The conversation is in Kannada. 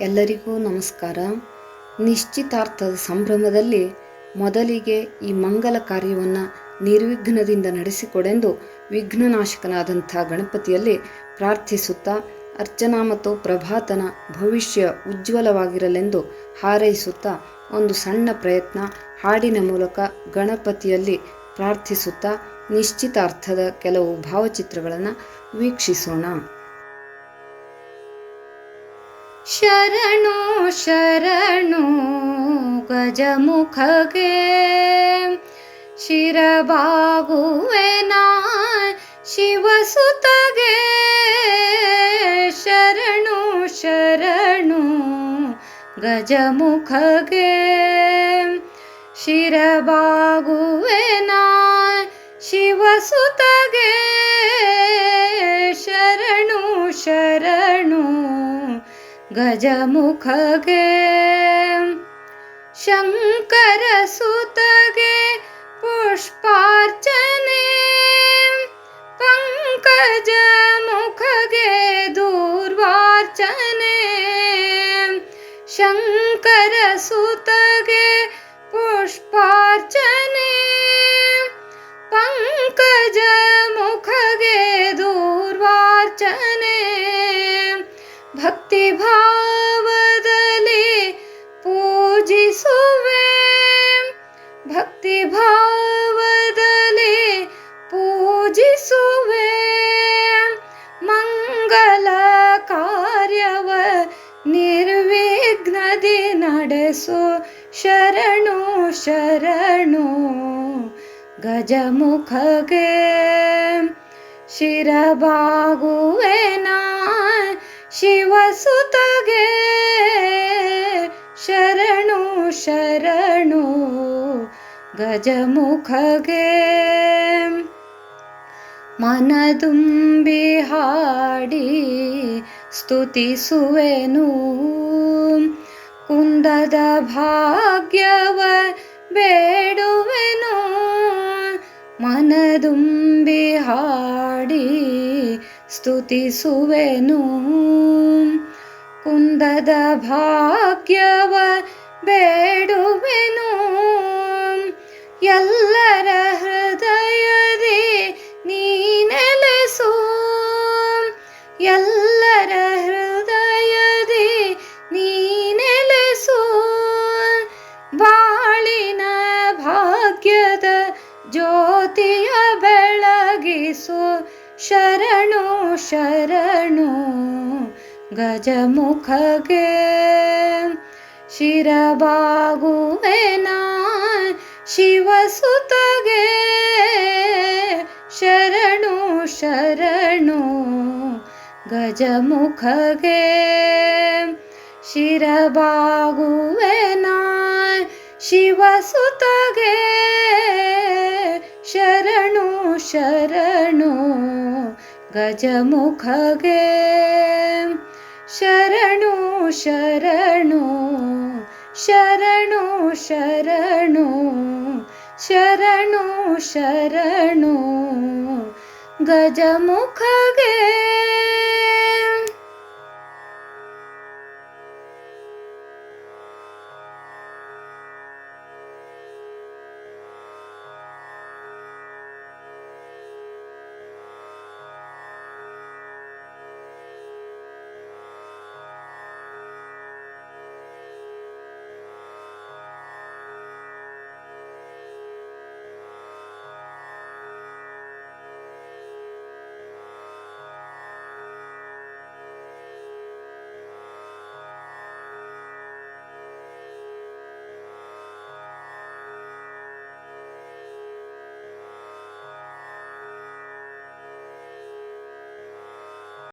ಎಲ್ಲರಿಗೂ ನಮಸ್ಕಾರ. ನಿಶ್ಚಿತಾರ್ಥದ ಸಂಭ್ರಮದಲ್ಲಿ ಮೊದಲಿಗೆ ಈ ಮಂಗಲ ಕಾರ್ಯವನ್ನು ನಿರ್ವಿಘ್ನದಿಂದ ನಡೆಸಿಕೊಡೆಂದು ವಿಘ್ನನಾಶಕನಾದಂಥ ಗಣಪತಿಯಲ್ಲಿ ಪ್ರಾರ್ಥಿಸುತ್ತಾ ಅರ್ಚನಾ ಮತ್ತು ಪ್ರಭಾತನ ಭವಿಷ್ಯ ಉಜ್ವಲವಾಗಿರಲೆಂದು ಹಾರೈಸುತ್ತಾ ಒಂದು ಸಣ್ಣ ಪ್ರಯತ್ನ ಹಾಡಿನ ಮೂಲಕ ಗಣಪತಿಯಲ್ಲಿ ಪ್ರಾರ್ಥಿಸುತ್ತಾ ನಿಶ್ಚಿತಾರ್ಥದ ಕೆಲವು ಭಾವಚಿತ್ರಗಳನ್ನು ವೀಕ್ಷಿಸೋಣ. ಶರಣು ಶರಣು ಗಜಮುಖಗೆ. ಶಿರಬಾಗುವೆನ ಶಿವಸುತಗೆ. ಶರಣು ಶರಣು ಗಜಮುಖಗೆ. ಶಿರಬಾಗುವೆನ ಶಿವಸುತಗೆ. ಶರಣು ಶರಣು गजमुखगे शङ्करसुतगे पुष्पार्चने पङ्कजमुखगे दूर्वार्चने शङ्करसुतगे ಭಕ್ತಿ ಭಾವದಲ್ಲಿ ಪೂಜಿಸುವೆ. ಭಕ್ತಿ ಭಾವದಲ್ಲಿ ಪೂಜಿಸುವೆ. ಮಂಗಲ ಕಾರ್ಯವ ನಿರ್ವಿಘ್ನದಿ ನಡೆಸು. ಶರಣು ಶರಣು ಗಜಮುಖಗೆ ಶಿರಬಾಗುವೆನ ಶಿವಸುತಗೆ ಶರಣು ಶರಣು ಗಜಮುಖಗೆ. ಮನದುಂಬಿ ಹಾಡಿ ಸ್ತುತಿಸುವೆನು. ಕುಂದದ ಭಾಗ್ಯವ ಬೇಡುವೆನು. ಮನದುಂಬಿ ಹಾಡಿ ಸ್ತುತಿಸುವೆನು ಕುಂದದ ಭಾಗ್ಯವ ಬೇಡುವೆನು. ಎಲ್ಲರ ಹೃದಯದಿ ನೀನೆಲೆಸು. ಎಲ್ಲರ ಹೃದಯದಿ ನೀನೆಲೆಸು. ಬಾಳಿನ ಭಾಗ್ಯದ ಜ್ಯೋತಿಯ ಬೆಳಗಿಸು. शरणो शरणो गजमुखगे। शिरबागुवेना शिवसुतगे। शरणो शरणो गजमुखगे। शिरबागुवेना शिवसुतगे। शरणो ಶರಣು ಗಜಮುಖಗೆ ಶರಣು ಶರಣು ಶರಣು ಶರಣು ಶರಣು ಶರಣು ಗಜಮುಖಗೆ